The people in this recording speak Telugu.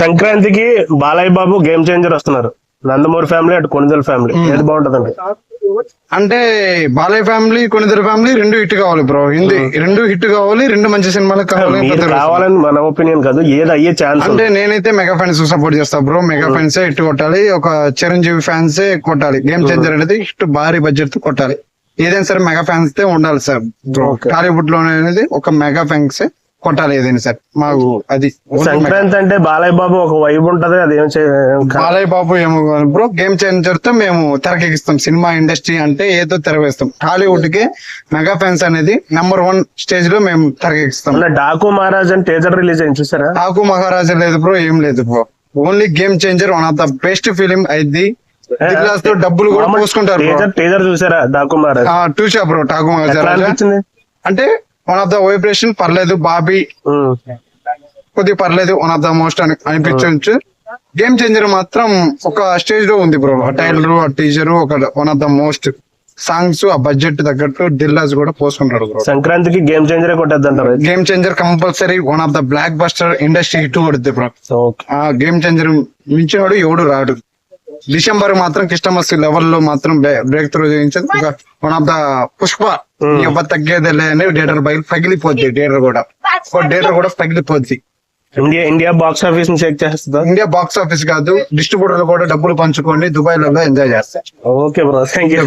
సంక్రాంతికి బాలయ్య బాబు గేమ్ చేంజర్ వస్తున్నారు. నందమూరి ఫ్యామిలీ అటు కొనిదల ఫ్యామిలీ. ఏది బాగుంటదండి? అంటే బాలయ్య ఫ్యామిలీ కొనిద్దరు ఫ్యామిలీ రెండు హిట్ కావాలి బ్రో. హిందీ రెండు హిట్ కావాలి రెండు మంచి సినిమాలు కావాలి కావాలని మన ఒపీనియన్ కాదు ఏది అయ్యే ఛాన్స్ అంటే నేనైతే మెగా ఫ్యాన్స్ సపోర్ట్ చేస్తా బ్రో. మెగా ఫ్యాన్స్ హిట్ కొట్టాలి ఒక చిరంజీవి ఫ్యాన్స్ కొట్టాలి. గేమ్ చేంజర్ అనేది హిట్ భారీ బడ్జెట్తో కొట్టాలి. ఏదైనా సరే మెగా ఫ్యాన్స్ తే ఉండాలి సార్. టాలీవుడ్లో అనేది ఒక మెగా ఫ్యాన్స్ కొట్టాలి ఏదైనా సరే. మాకు అది సంక్రాంతి అంటే బాలయ్య బాబు ఒక వైబ్ ఉంటది అది ఏం బాలయ్య బాబు ఏమో బ్రో గేమ్ చేంజర్తో మేము తెరకెక్కిస్తాం. సినిమా ఇండస్ట్రీ అంటే ఏదో తెరవేస్తాం. టాలీవుడ్కి మెగా ఫ్యాన్స్ అనేది నెంబర్ వన్ స్టేజ్లో మేము తెరకెక్కిస్తాం. డాకు మహారాజ్ అని టీజర్ రిలీజ్ అయింది చూసారా? ఠాకు మహారాజా లేదు బ్రో ఏం లేదు bro. Only game changer one of the best film అయింది. దిల్లాస్తో డబ్బులు కూడా పోసుకుంటారు. టీజర్ చూసారా డాకు మహారాజ్? చూసా బ్రో ఎట్లా మహారాజా అంటే వన్ ఆఫ్ ద వైబ్రేషన్ పర్లేదు బాబీ. ఉమ్. కొద్ది పర్లేదు వన్ ఆఫ్ ద మోస్ట్ అని అనిపించవచ్చు గేమ్ చేంజర్ మాత్రం ఒక స్టేజ్లో ఉంది బ్రో ఆ టైలర్ ఆ టీచర్ ఒక one of the most songs ఆ బడ్జెట్ తగ్గట్టు దిల్లాస్ కూడా పోసుకుంటారు సంక్రాంతికి గేమ్ చేంజరే కొట్టేద్దంటారు? Game changer compulsory one of the blockbuster industry hit కొడుద్ది bro ఆ గేమ్ చేంజర్ మించినోడు ఎవడు రాడు. డిసెంబర్ మాత్రం క్రిస్టమస్ లెవెల్లో మాత్రం బ్రేక్ త్రూ చేయించదు వన్ ఆఫ్ ద పుష్ప ఎవరు తగ్గేదిలే అని డేటర్ బయలు పగిలిపోద్ది డేటర్ కూడా. డేటర్ కూడా పగిలిపోద్ది. ఇండియా ఇండియా బాక్స్ ఆఫీస్ని చెక్ చేస్తుందా? ఇండియా బాక్స్ ఆఫీస్ కాదు డిస్ట్రిబ్యూటర్లు కూడా డబ్బులు పంచుకొని దుబాయ్లో ఎంజాయ్ చేస్తారు ఓకే బ్రో థ్యాంక్ యూ.